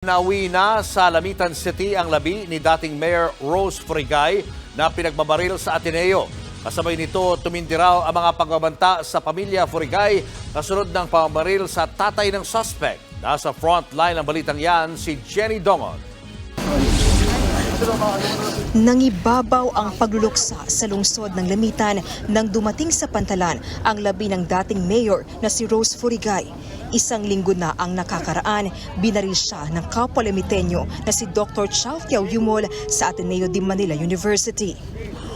Nawi na sa Lamitan City ang labi ni dating Mayor Rose Frigay na pinagbabaril sa Ateneo. Kasabay nito, tumindi raw ang mga pagbabanta sa pamilya Frigay kasunod ng pamabaril sa tatay ng suspect. Nasa front line ng balitang yan si Jenny Dongon. Nangibabaw ang pagluluksa sa lungsod ng Lamitan nang dumating sa pantalan ang labi ng dating mayor na si Rose Furigay. Isang linggo na ang nakakaraan, binaril siya ng kapwa na si Dr. Chow Tiao Yumol sa Ateneo de Manila University.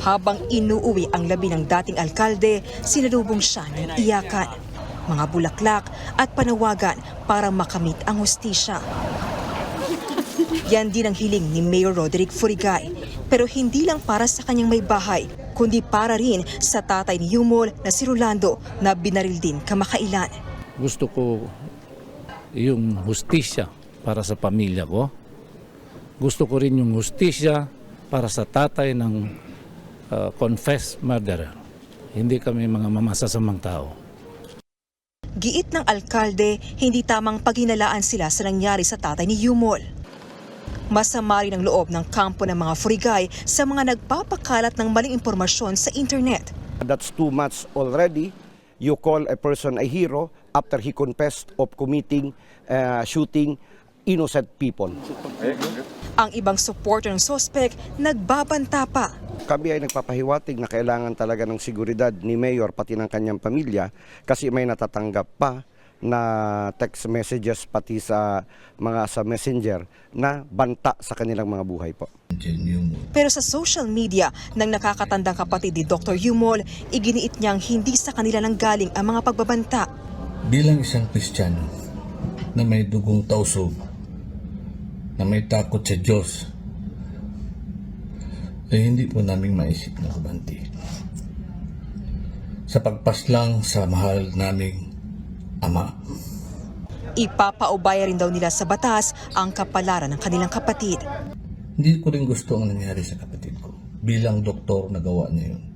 Habang inuuwi ang labi ng dating alkalde, sinalubong siya ng iyakan, mga bulaklak at panawagan para makamit ang hustisya. Yan din ang hiling ni Mayor Roderick Furigay. Pero hindi lang para sa kanyang may bahay, kundi para rin sa tatay ni Yumol na si Rolando na binaril din kamakailan. Gusto ko yung hustisya para sa pamilya ko. Gusto ko rin yung hustisya para sa tatay ng uh, confessed murderer. Hindi kami mga mamasasamang tao. Giit ng alkalde, hindi tamang paghinalaan sila sa nangyari sa tatay ni Yumol. Masama rin ang loob ng kampo ng mga Furigay sa mga nagpapakalat ng maling impormasyon sa internet. That's too much already. You call a person a hero after he confessed of committing uh, shooting innocent people. Ang ibang supporter ng sospek nagbabanta pa. Kami ay nagpapahiwatig na kailangan talaga ng seguridad ni Mayor pati ng kanyang pamilya kasi may natatanggap pa na text messages pati sa mga sa messenger na banta sa kanilang mga buhay po. Pero sa social media ng nakakatandang kapatid ni Dr. Yumol, iginiit niyang hindi sa kanila nang galing ang mga pagbabanta. Bilang isang Kristiyano na may dugong tausog, na may takot sa Diyos, ay hindi po namin maisip na kubanti. Sa pagpaslang sa mahal naming Ama. Ipapaubaya rin daw nila sa batas ang kapalaran ng kanilang kapatid. Hindi ko rin gusto ang nangyari sa kapatid ko. Bilang doktor, nagawa niya yun.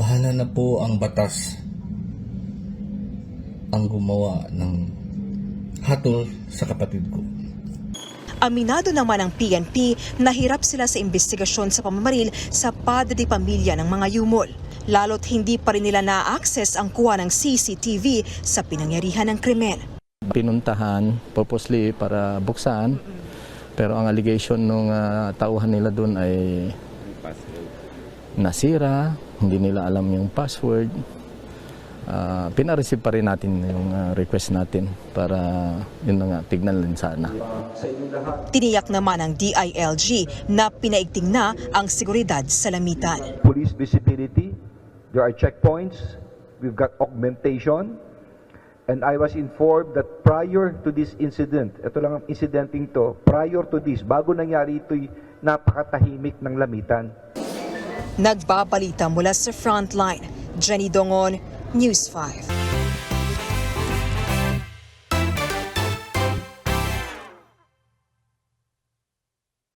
Bahala na po ang batas ang gumawa ng hatol sa kapatid ko. Aminado naman ang PNP na hirap sila sa investigasyon sa pamamaril sa padre de pamilya ng mga Yumol. Lalo't hindi pa rin nila na-access ang kuha ng CCTV sa pinangyarihan ng krimen. pinuntahan purposely para buksan pero ang allegation ng tauhan nila doon ay nasira, hindi nila alam yung password. Uh, pinareceive pa rin natin yung ah, request natin para yun na nga, tignan din sana. Tiniyak naman ng DILG na pinaigting na ang seguridad sa lamitan. police visibility. There are checkpoints. We've got augmentation. And I was informed that prior to this incident, ito lang ang incidenting to, prior to this, bago nangyari ito'y napakatahimik ng lamitan. Nagbabalita mula sa frontline. Jenny Dongon, News 5.